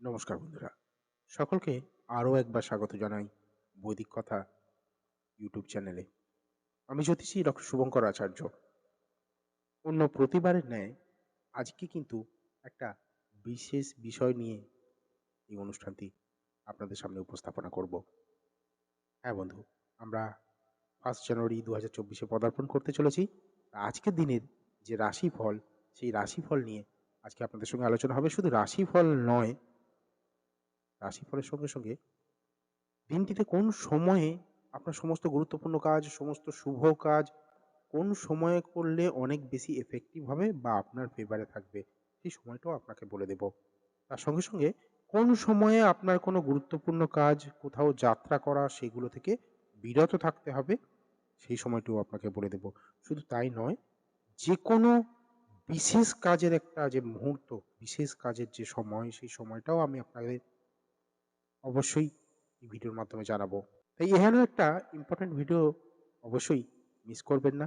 নমস্কার বন্ধুরা। সকলকে আরও একবার স্বাগত জানাই বৈদিক কথা ইউটিউব চ্যানেলে। আমি জ্যোতিষী ডক্টর শুভঙ্কর আচার্য। অন্য প্রতিবারের ন্যায় আজকে কিন্তু একটা বিশেষ বিষয় নিয়ে এই অনুষ্ঠানটি আপনাদের সামনে উপস্থাপনা করব। হ্যাঁ বন্ধু, আমরা ফার্স্ট জানুয়ারি দু হাজার চব্বিশে পদার্পণ করতে চলেছি। আজকের দিনের যে রাশিফল, সেই রাশিফল নিয়ে আজকে আপনাদের সঙ্গে আলোচনা হবে। শুধু রাশিফল নয় রাশিফলের সঙ্গে সঙ্গে দিনটিতে কোন সময়ে আপনার সমস্ত গুরুত্বপূর্ণ কাজ, সমস্ত শুভ কাজ, কোন সময়ে করলে অনেক বেশি এফেক্টিভ হবে বা আপনার ফেভারে থাকবে, সেই সময়টাও আপনাকে বলে দেব। তার সঙ্গে সঙ্গে কোন সময়ে আপনার কোনো গুরুত্বপূর্ণ কাজ, কোথাও যাত্রা করা, সেগুলো থেকে বিরত থাকতে হবে, সেই সময়টিও আপনাকে বলে দেব। শুধু তাই নয় যে কোনো বিশেষ কাজের একটা যে মুহূর্ত, বিশেষ কাজের যে সময়, সেই সময়টাও আমি আপনাদের অবশ্যই এই ভিডিওর মাধ্যমে জানাব। তাই এখানেও একটা ইম্পর্টেন্ট ভিডিও অবশ্যই মিস করবেন না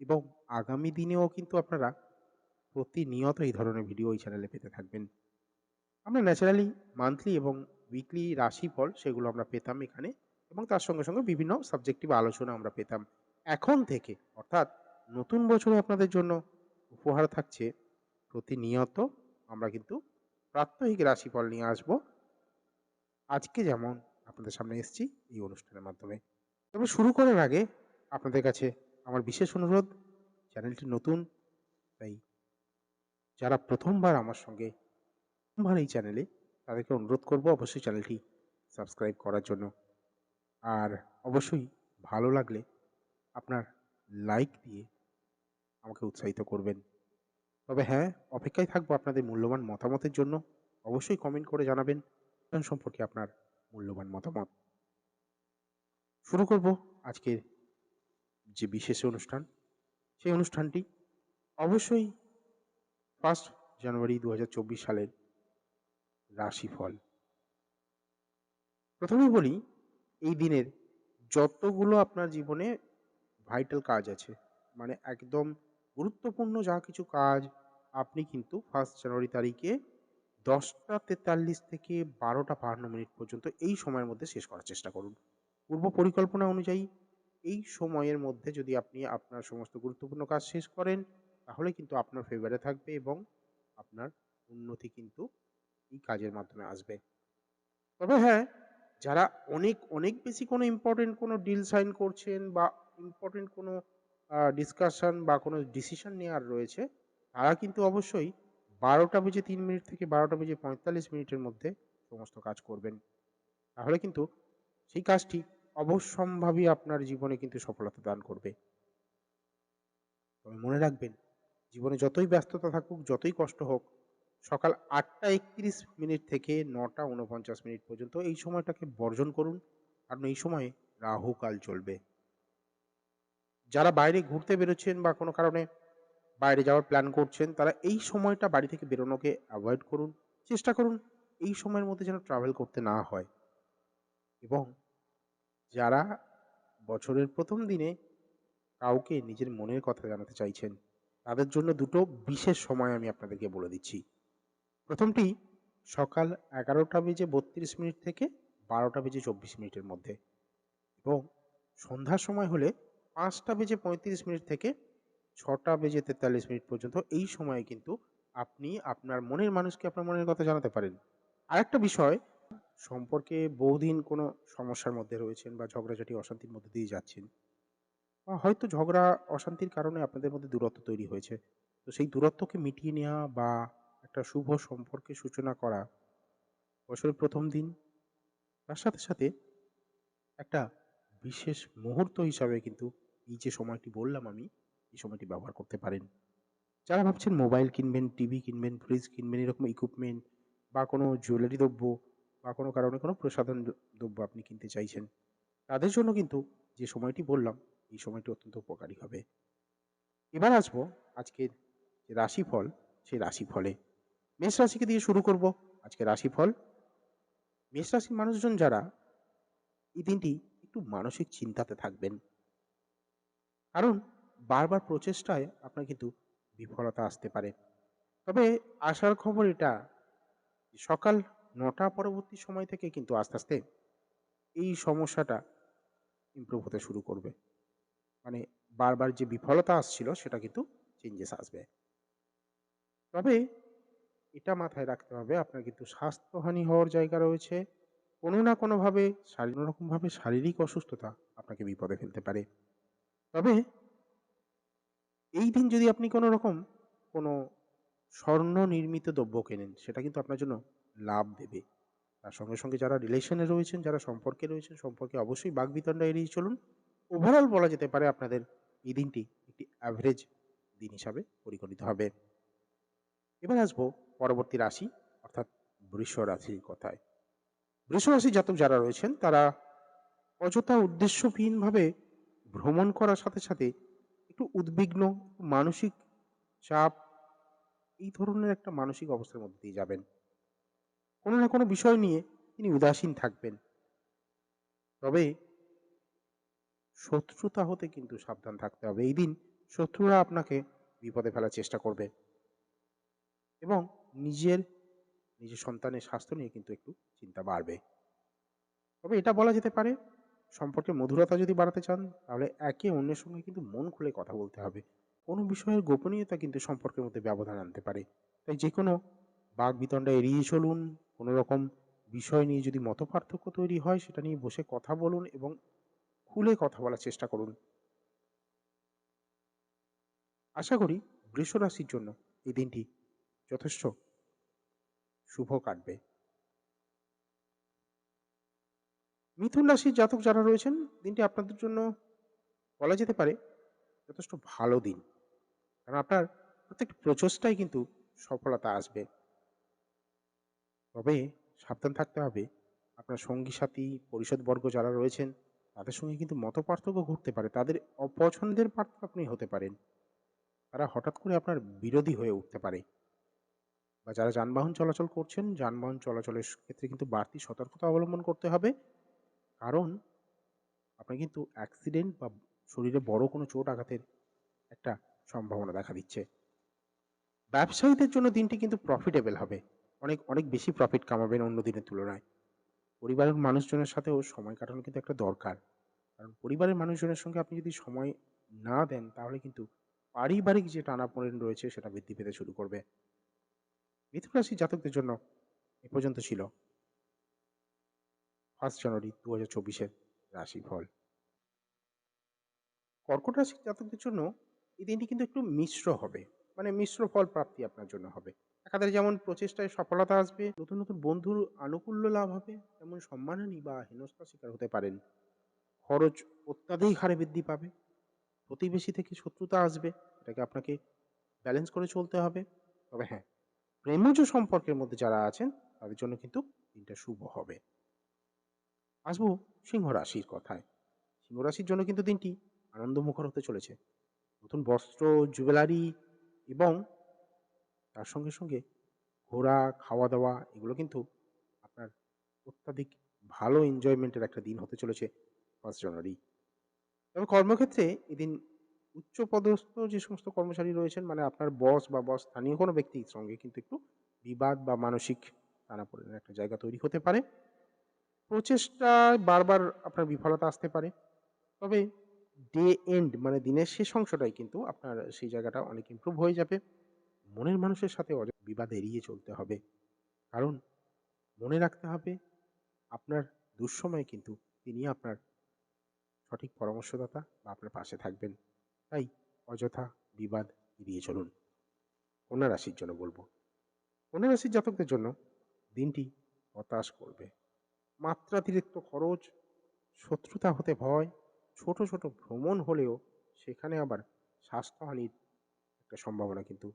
এবং আগামী দিনেও কিন্তু আপনারা প্রতিনিয়ত এই ধরনের ভিডিও এই চ্যানেলে পেতে থাকবেন। আমরা ন্যাচারালি মান্থলি এবং উইকলি রাশিফল সেগুলো আমরা পেতাম এখানে এবং তার সঙ্গে সঙ্গে বিভিন্ন সাবজেক্টিভ আলোচনা আমরা পেতাম। এখন থেকে অর্থাৎ নতুন বছরে আপনাদের জন্য উপহার থাকছে। প্রতিনিয়ত আমরা কিন্তু প্রাত্যহিক রাশিফল নিয়ে আসব। আজকে যেমন আপনাদের সামনে এসেছি এই অনুষ্ঠানের মাধ্যমে। তবে শুরু করার আগে আপনাদের কাছে আমার বিশেষ অনুরোধ, চ্যানেলটি নতুন, তাই যারা প্রথমবার আমার সঙ্গে প্রথমবার এই চ্যানেলে তাদেরকে অনুরোধ করব অবশ্যই চ্যানেলটি সাবস্ক্রাইব করার জন্য। আর অবশ্যই ভালো লাগলে আপনার লাইক দিয়ে আমাকে উৎসাহিত করবেন। তবে হ্যাঁ অপেক্ষায় থাকব আপনাদের মূল্যবান মতামতের জন্য। অবশ্যই কমেন্ট করে জানাবেন। সম্পর্কে আপনার মূল্যবান মতামত। শুরু করব আজকের যে বিশেষ অনুষ্ঠান, সেই অনুষ্ঠানটি অবশ্যই ফার্স্ট জানুয়ারি দুই হাজার চব্বিশ সালের রাশিফল। প্রথমে বলি, এই দিনের যতগুলো আপনার জীবনে ভাইটাল কাজ আছে মানে একদম গুরুত্বপূর্ণ যা কিছু কাজ, আপনি কিন্তু ফার্স্ট জানুয়ারি তারিখে দশটা তেতাল্লিশ থেকে বারোটা বাহান্ন মিনিট পর্যন্ত এই সময়ের মধ্যে শেষ করার চেষ্টা করুন। পূর্ব পরিকল্পনা অনুযায়ী এই সময়ের মধ্যে যদি আপনি আপনার সমস্ত গুরুত্বপূর্ণ কাজ শেষ করেন, তাহলে কিন্তু আপনার ফেভারে থাকবে এবং আপনার উন্নতি কিন্তু এই কাজের মাধ্যমে আসবে। তবে হ্যাঁ যারা অনেক অনেক বেশি কোনো ইম্পর্টেন্ট কোনো ডিল সাইন করছেন বা ইম্পর্টেন্ট কোনো ডিসকাশন বা কোনো ডিসিশন নেওয়ার রয়েছে, তারা কিন্তু অবশ্যই বারোটা বেজে তিন মিনিট থেকে বারোটা বেজে পঁয়তাল্লিশ মিনিটের মধ্যে সমস্ত কাজ করবেন। তাহলে কিন্তু সেই কাজটি অবশ্যম্ভাবী আপনার জীবনে কিন্তু সফলতা দান করবে। তবে মনে রাখবেন, জীবনে যতই ব্যস্ততা থাকুক, যতই কষ্ট হোক, সকাল আটটা একত্রিশ মিনিট থেকে নটা উনপঞ্চাশ মিনিট পর্যন্ত এই সময়টাকে বর্জন করুন। কারণ এই সময়ে রাহু কাল চলবে। যারা বাইরে ঘুরতে বেরোচ্ছেন বা কোনো কারণে বাইরে যাওয়ার প্ল্যান করছেন, তারা এই সময়টা বাড়ি থেকে বেরোনোকে অ্যাভয়েড করুন। চেষ্টা করুন এই সময়ের মধ্যে যেন ট্রাভেল করতে না হয়। এবং যারা বছরের প্রথম দিনে কাউকে নিজের মনের কথা জানাতে চাইছেন, তাদের জন্য দুটো বিশেষ সময় আমি আপনাদেরকে বলে দিচ্ছি। প্রথমটি সকাল এগারোটা বেজে বত্রিশ মিনিট থেকে বারোটা বেজে চব্বিশ মিনিটের মধ্যে এবং সন্ধ্যার সময় হলে পাঁচটা বেজে পঁয়ত্রিশ মিনিট থেকে ছটা বেজে তেতাল্লিশ মিনিট পর্যন্ত এই সময়ে কিন্তু আপনি আপনার মনের মানুষকে আপনার মনের কথা জানাতে পারেন। আরেকটা বিষয়, সম্পর্কে বহুদিন কোনো সমস্যার মধ্যে রয়েছেন বা ঝগড়াঝাটি অশান্তির মধ্যে দিয়ে যাচ্ছেন, বা হয়তো ঝগড়া অশান্তির কারণে আপনাদের মধ্যে দূরত্ব তৈরি হয়েছে। তো সেই দূরত্বকে মিটিয়ে নেওয়া বা একটা শুভ সম্পর্কে সূচনা করা বছরের প্রথম দিন, তার সাথে সাথে একটা বিশেষ মুহূর্ত হিসাবে কিন্তু এই যে সময়টি বললাম আমি এই সময়টি ব্যবহার করতে পারেন। যারা ভাবছেন মোবাইল কিনবেন টিভি কিনবেন ফ্রিজ কিনবেন, এরকম ইকুইপমেন্ট বা কোনো জুয়েলারি দ্রব্য বা কোনো কারণে কোনো প্রসাধন দ্রব্য আপনি কিনতে চাইছেন, তাদের জন্য কিন্তু যে সময়টি বললাম, এই সময়টি অত্যন্ত উপকারী হবে। এবার আসব আজকের যে রাশিফল, সেই রাশিফলে। মেষ রাশিকে দিয়ে শুরু করব আজকে রাশিফল। মেষ রাশির মানুষজন যারা, এই দিনটি একটু মানসিক চিন্তাতে থাকবেন। কারণ বারবার প্রচেষ্টায় আপনার কিন্তু বিফলতা আসতে পারে। তবে আসার খবর এটা সকাল নটা পরবর্তী সময় থেকে কিন্তু আস্তে আস্তে এই সমস্যাটা ইমপ্রুভ হতে শুরু করবে। মানে বারবার যে বিফলতা আসছিল সেটা কিন্তু চেঞ্জেস আসবে। তবে এটা মাথায় রাখতে হবে, আপনার কিন্তু স্বাস্থ্যহানি হওয়ার জায়গা রয়েছে। কোনো না কোনোভাবে শারীর শারীরিক অসুস্থতা আপনাকে বিপদে ফেলতে পারে। তবে এই দিন যদি আপনি কোনো রকম কোনো স্বর্ণ নির্মিত দ্রব্য কেনেন, সেটা কিন্তু আপনার জন্য লাভ দেবে। তার সঙ্গে সঙ্গে যারা রিলেশনে রয়েছেন, যারা সম্পর্কে রয়েছেন, সম্পর্কে অবশ্যই বাগবিতণ্ডা এড়িয়ে চলুন। ওভারঅল বলা যেতে পারে আপনাদের এই দিনটি একটি অ্যাভারেজ দিন হিসাবে পরিগণিত হবে। এবার আসব পরবর্তী রাশি, অর্থাৎ বৃষ রাশির কথায়। বৃষ রাশির জাতক যারা রয়েছেন, তারা অযথা উদ্দেশ্যহীনভাবে ভ্রমণ করার সাথে সাথে একটু উদ্বিগ্ন, মানসিক চাপ, এই ধরনের একটা মানসিক অবস্থার মধ্যে দিয়ে যাবেন। কোনো না কোনো বিষয় নিয়ে তিনি উদাসীন থাকবেন। তবে শত্রুতা হতে কিন্তু সাবধান থাকতে হবে। এই দিন শত্রুরা আপনাকে বিপদে ফেলার চেষ্টা করবে। এবং নিজের নিজের সন্তানের স্বাস্থ্য নিয়ে কিন্তু একটু চিন্তা বাড়বে। তবে এটা বলা যেতে পারে সম্পর্কে মধুরতা যদি বাড়াতে চান, তাহলে একে অন্যের সঙ্গে কিন্তু মন খুলে কথা বলতে হবে। কোনো বিষয়ের গোপনীয়তা কিন্তু সম্পর্কের মধ্যে ব্যবধান আনতে পারে। তাই যে কোনো বাঘ বিতণ্ডা এড়িয়ে চলুন, কোনো রকম বিষয় নিয়ে যদি মতপার্থক্য তৈরি হয়, সেটা নিয়ে বসে কথা বলুন এবং খুলে কথা বলার চেষ্টা করুন। আশা করি বৃষ রাশির জন্য এই দিনটি যথেষ্ট শুভ কাটবে। মিথুন রাশির জাতক যারা রয়েছেন, দিনটি আপনাদের জন্য বলা যেতে পারে যথেষ্ট ভালো দিন। কারণ আপনার প্রত্যেকটি প্রচেষ্টায় কিন্তু সফলতা আসবে। তবে সাবধান থাকতে হবে। আপনার সঙ্গী সাথী পরিষদবর্গ যারা রয়েছেন, তাদের সঙ্গে কিন্তু মত পার্থক্য ঘটতে পারে। তাদের অপছন্দের পার্থক্য আপনি হতে পারেন। তারা হঠাৎ করে আপনার বিরোধী হয়ে উঠতে পারে। বা যারা যানবাহন চলাচল করছেন, যানবাহন চলাচলের ক্ষেত্রে কিন্তু বাড়তি সতর্কতা অবলম্বন করতে হবে। কারণ আপনার কিন্তু অ্যাক্সিডেন্ট বা শরীরে বড় কোনো চোট আঘাতের একটা সম্ভাবনা দেখা দিচ্ছে। ব্যবসায়ীদের জন্য দিনটি কিন্তু প্রফিটেবল হবে। অনেক অনেক বেশি প্রফিট কামাবেন অন্য দিনের তুলনায়। পরিবারের মানুষজনের সাথেও সময় কাটানো কিন্তু একটা দরকার। কারণ পরিবারের মানুষজনের সঙ্গে আপনি যদি সময় না দেন, তাহলে কিন্তু পারিবারিক যে টানাপোড়েন রয়েছে, সেটা বৃদ্ধি পেতে শুরু করবে। মিথুন রাশি জাতকদের জন্য এ পর্যন্ত ছিল। ফার্স্ট জানুয়ারি দু হাজার চব্বিশের রাশিফল। কর্কট রাশির জাতকদের জন্য এই দিনটি কিন্তু একটু মিশ্র হবে। মানে মিশ্র ফল প্রাপ্তি আপনার জন্য হবে। একাধারে যেমন প্রচেষ্টায় সফলতা আসবে, নতুন নতুন বন্ধুর আনুকূল্য লাভ হবে, তেমন সম্মানহানি বা হেনস্থার শিকার হতে পারেন। খরচ অত্যাধিক হারে বৃদ্ধি পাবে, প্রতিবেশী থেকে শত্রুতা আসবে, এটাকে আপনাকে ব্যালেন্স করে চলতে হবে। তবে হ্যাঁ প্রেমজ সম্পর্কের মধ্যে যারা আছেন, তাদের জন্য কিন্তু দিনটা শুভ হবে। আসব সিংহ রাশির কথায়। সিংহ রাশির জন্য কিন্তু দিনটি আনন্দমুখর হতে চলেছে। নতুন বস্ত্র, জুয়েলারি এবং তার সঙ্গে সঙ্গে ঘোরা খাওয়া দাওয়া এগুলো কিন্তু আপনার অত্যাধিক ভালো এনজয়মেন্টের একটা দিন হতে চলেছে ফার্স্ট জানুয়ারি তবে কর্মক্ষেত্রে এদিন উচ্চপদস্থ যে সমস্ত কর্মচারী রয়েছেন মানে আপনার বস বা বস স্থানীয় কোনো ব্যক্তির সঙ্গে কিন্তু একটু বিবাদ বা মানসিক টানাপোড়েনের একটা জায়গা তৈরি হতে পারে। প্রচেষ্টায় বারবার আপনার বিফলতা আসতে পারে। তবে ডে এন্ড মানে দিনের শেষ অংশটাই কিন্তু আপনার সেই জায়গাটা অনেক ইমপ্রুভ হয়ে যাবে। মনের মানুষের সাথে বিবাদ এড়িয়ে চলতে হবে। কারণ মনে রাখতে হবে, আপনার দুঃসময়ে কিন্তু তিনি আপনার সঠিক পরামর্শদাতা বা আপনার পাশে থাকবেন। তাই অযথা বিবাদ এড়িয়ে চলুন। কন্যা রাশির জন্য বলব। কন্যা রাশির জাতকদের জন্য দিনটি হতাশ করবে। মাত্রাতিরিক্ত খরচ, শত্রুতা হতে ভয়, ছোট ছোট ভ্রমণ হলেও সেখানে আবার স্বাস্থ্যহানির একটা সম্ভাবনা কিন্তু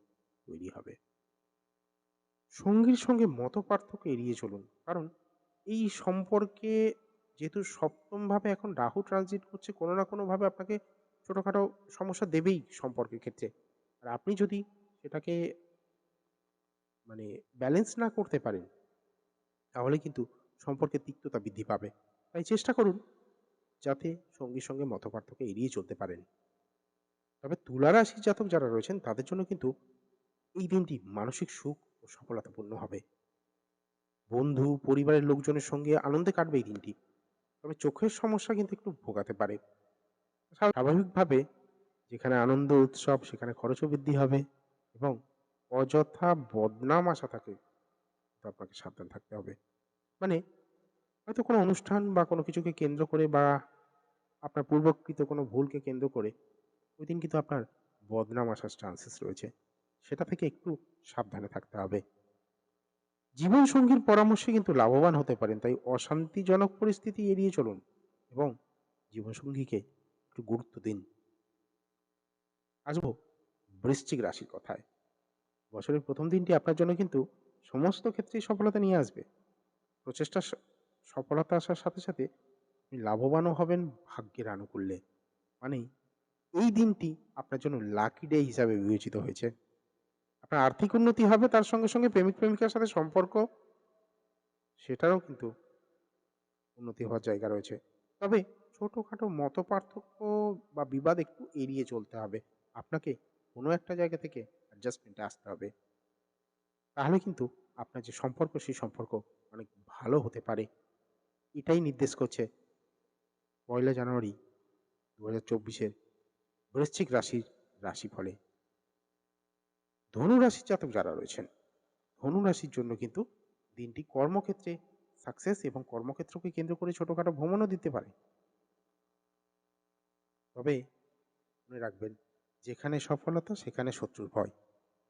তৈরি হবে। সঙ্গীর সঙ্গে মত পার্থক্য এড়িয়ে চলুন, কারণ এই সম্পর্কে যেহেতু সপ্তমভাবে এখন রাহু ট্রানজিট করছে, কোনো না কোনোভাবে আপনাকে ছোটোখাটো সমস্যা দেবেই সম্পর্কের ক্ষেত্রে। আর আপনি যদি সেটাকে মানে ব্যালেন্স না করতে পারেন, তাহলে কিন্তু সম্পর্কের তিক্ততা বৃদ্ধি পাবে তাই চেষ্টা করুন যাতে সঙ্গীর সঙ্গে মতপার্থক্য এড়িয়ে চলতে পারেন তবে তুলা রাশির জাতক যারা রয়েছেন তাদের জন্য কিন্তু এই দিনটি মানসিক সুখ ও সফলতাপূর্ণ হবে বন্ধু, পরিবারের লোকজনের সঙ্গে আনন্দে কাটবে এই দিনটি। তবে চোখের সমস্যা কিন্তু একটু ভোগাতে পারে। স্বাভাবিকভাবে যেখানে আনন্দ উৎসব সেখানে খরচও বৃদ্ধি হবে এবং অযথা বদনাম আশা থাকে আপনাকে সাবধান থাকতে হবে। মানে হয়তো কোনো অনুষ্ঠান বা কোনো কিছুকে কেন্দ্র করে বা আপনার পূর্বকৃত কোনো ভুলকে কেন্দ্র করে ওই দিন কিন্তু আপনার বদনাম আসার চান্সেস রয়েছে। সেটা থেকে একটু সাবধানে থাকতে হবে। জীবনসঙ্গীর পরামর্শে কিন্তু লাভবান হতে পারেন। তাই অশান্তিজনক পরিস্থিতি এড়িয়ে চলুন এবং জীবনসঙ্গীকে একটু গুরুত্ব দিন। আসব বৃশ্চিক রাশির কথায়। বছরের প্রথম দিনটি আপনার জন্য কিন্তু সমস্ত ক্ষেত্রেই সফলতা নিয়ে আসবে। প্রচেষ্টার স সফলতা আসার সাথে, সাথে লাভবানও হবেন ভাগ্যের আনুকূল্যে। মানে এই দিনটি আপনার জন্য লাকি ডে হিসাবে বিবেচিত হয়েছে। আপনার আর্থিক উন্নতি হবে তার সঙ্গে, সঙ্গে প্রেমিক-প্রেমিকার সাথে সম্পর্ক সেটারও কিন্তু উন্নতি হওয়ার জায়গা রয়েছে। তবে ছোটখাটো মতপার্থক্য বা বিবাদ একটু এড়িয়ে চলতে হবে। আপনাকে কোনো একটা জায়গা থেকে অ্যাডজাস্টমেন্টে আসতে হবে। তাহলে কিন্তু আপনার যে সম্পর্ক সেই সম্পর্ক অনেক ভালো হতে পারে। এটাই নির্দেশ করছে পয়লা জানুয়ারি ২০২৪ এর বৃশ্চিক রাশির রাশিফলে। ধনু রাশির জাতক যারা রয়েছেন, ধনু রাশির জন্য কিন্তু দিনটি কর্মক্ষেত্রে সাকসেস এবং কর্মক্ষেত্রকে কেন্দ্র করে ছোটখাটো ভ্রমণও দিতে পারে। তবে মনে রাখবেন যেখানে সফলতা সেখানে শত্রুর ভয়।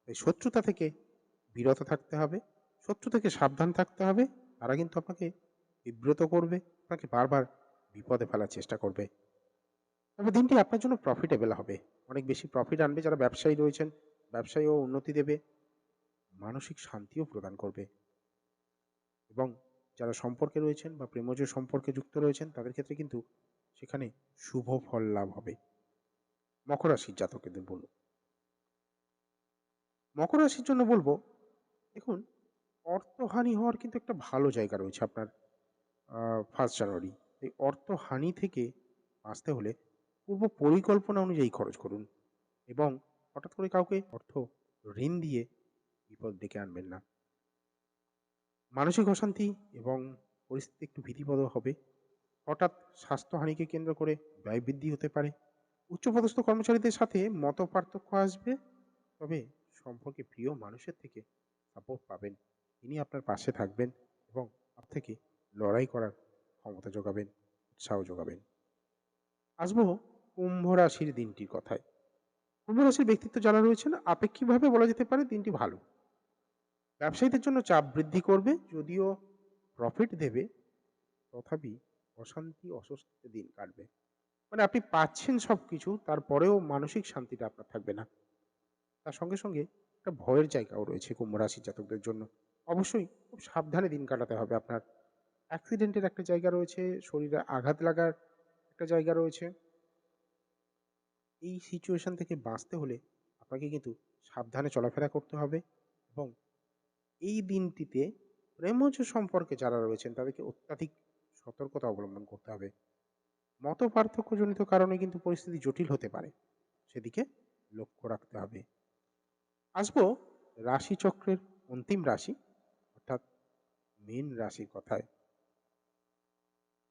তাই শত্রুতা থেকে বিরত থাকতে হবে। শত্রু থেকে সাবধান থাকতে হবে। তারা কিন্তু আপনাকে বিব্রত করবে, আপনাকে বারবার বিপদে ফেলার চেষ্টা করবে। তবে দিনটি আপনার জন্য প্রফিটেবল হবে। অনেক বেশি প্রফিট আনবে যারা ব্যবসায়ী রয়েছেন, ব্যবসায়ও উন্নতি দেবে। মানসিক শান্তিও প্রদান করবে। এবং যারা সম্পর্কে রয়েছেন বা প্রেমজ সম্পর্কে যুক্ত রয়েছেন তাদের ক্ষেত্রে কিন্তু সেখানে শুভ ফল লাভ হবে। মকর রাশির জাতকদের বলব। মকর রাশির জন্য বলব দেখুন অর্থহানি হওয়ার কিন্তু একটা ভালো জায়গা রয়েছে আপনার 1st জানুয়ারি। এই অর্থহানি থেকে বাঁচতে হলে পূর্ব পরিকল্পনা অনুযায়ী খরচ করুন এবং হঠাৎ করে কাউকে অর্থ ঋণ দিয়ে বিপদ ডেকে আনবেন না। মানসিক অশান্তি এবং পরিস্থিতি একটু ভীতিপ্রদ হবে। হঠাৎ স্বাস্থ্যহানিকে কেন্দ্র করে ব্যয় বৃদ্ধি হতে পারে। উচ্চপদস্থ কর্মচারীদের সাথে মতপার্থক্য আসবে। তবে সম্পর্কে প্রিয় মানুষের থেকে সাপোর্ট পাবেন। তিনি আপনার পাশে থাকবেন এবং থেকে লড়াই করার ক্ষমতা যোগাবেন, উৎসাহ যোগাবেন। আসব কুম্ভ রাশির দিনটির কথায়। কুম্ভ রাশির ব্যক্তিত্ব যারা রয়েছেন আপেক্ষিকভাবে বলা যেতে পারে দিনটি ভালো। ব্যবসায়ীদের জন্য চাপ বৃদ্ধি করবে যদিও প্রফিট দেবে তথাপি অশান্তি অস্বস্তিতে দিন কাটবে। মানে আপনি পাচ্ছেন সব কিছু তারপরেও মানসিক শান্তিটা আপনার থাকবে না। তার সঙ্গে, সঙ্গে একটা ভয়ের জায়গাও রয়েছে কুম্ভ রাশির জাতকদের জন্য। অবশ্যই খুব সাবধানে দিন কাটাতে হবে আপনার। অ্যাক্সিডেন্টের একটা জায়গা রয়েছে, শরীরে আঘাত লাগার একটা জায়গা রয়েছে। এই সিচুয়েশন থেকে বাঁচতে হলে আপনাকে কিন্তু সাবধানে চলাফেরা করতে হবে এবং এই দিনটিতে প্রেমজ সম্পর্কে যারা রয়েছেন তাদেরকে অত্যাধিক সতর্কতা অবলম্বন করতে হবে। মতপার্থক্যজনিত কারণে কিন্তু পরিস্থিতি জটিল হতে পারে। সেদিকে লক্ষ্য রাখতে হবে। আসব রাশিচক্রের অন্তিম রাশি অর্থাৎ মীন রাশির কথায়।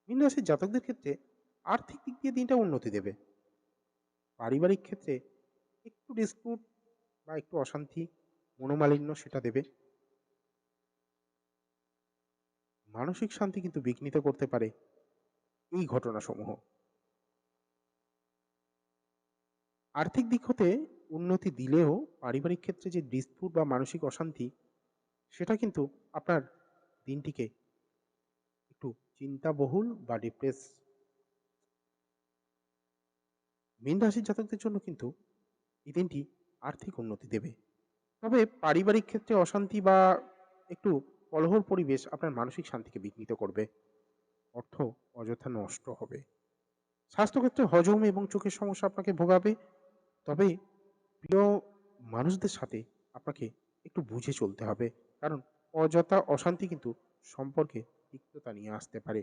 মীন জাতকদের ক্ষেত্রে আর্থিক দিক দিয়ে দিনটা উন্নতি দেবে। পারিবারিক ক্ষেত্রে একটু ডিসপুট বা একটু অশান্তি, মনোমালিন্য সেটা দেবে। মানসিক শান্তি কিন্তু বিঘ্নিত করতে পারে এই ঘটনাসমূহ। আর্থিক দিক হতে উন্নতি দিলেও পারিবারিক ক্ষেত্রে যে ডিসপুট বা মানসিক অশান্তি সেটা কিন্তু আপনার দিনটিকে চিন্তাবহুল বা ডিপ্রেস মীন রাশির জাতকদের জন্য কিন্তু এই দিনটি আর্থিক উন্নতি দেবে। তবে পারিবারিক ক্ষেত্রে অশান্তি বা একটু কলহর পরিবেশ আপনার মানসিক শান্তিকে বিঘ্নিত করবে। অর্থ অযথা নষ্ট হবে। স্বাস্থ্যক্ষেত্রে হজম এবং চোখের সমস্যা আপনাকে ভোগাবে। তবে প্রিয় মানুষদের সাথে আপনাকে একটু বুঝে চলতে হবে। কারণ অযথা অশান্তি কিন্তু সম্পর্কে তিক্ততা নিয়ে আসতে পারে।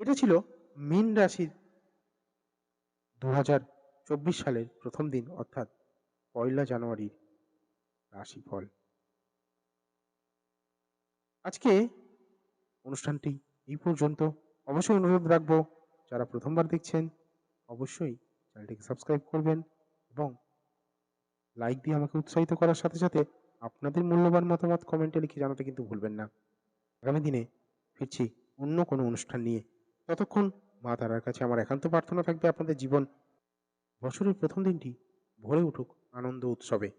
এটা ছিল মীন রাশির ২০২৪ সালের প্রথম দিন, অর্থাৎ পয়লা জানুয়ারির রাশিফল। আজকে অনুষ্ঠানটি এই পর্যন্ত অবশ্যই অনুরোধ রাখব, যারা প্রথমবার দেখছেন, অবশ্যই চ্যানেলটিকে সাবস্ক্রাইব করবেন এবং লাইক দিয়ে আমাকে উৎসাহিত করার সাথে সাথে আপনাদের মূল্যবান মতামত কমেন্টে লিখে জানাতে কিন্তু ভুলবেন না আগামী দিনে ফিরছি অন্য কোনো অনুষ্ঠান নিয়ে। ততক্ষণ মা তারার কাছে আমার একান্ত প্রার্থনা থাকবে আপনাদের জীবন। বছরের প্রথম দিনটি ভরে উঠুক আনন্দ উৎসবে।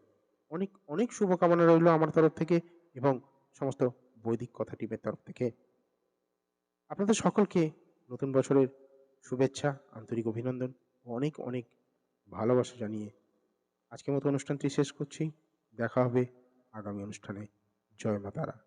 অনেক অনেক শুভকামনা রইল আমার তরফ থেকে এবং সমস্ত বৈদিক কথা টিমের তরফ থেকে। আপনাদের সকলকে নতুন বছরের শুভেচ্ছা, আন্তরিক অভিনন্দন ও অনেক অনেক ভালোবাসা জানিয়ে আজকের মতো অনুষ্ঠানটি শেষ করছি। দেখা হবে আগামী অনুষ্ঠানে। জয় মা তারা।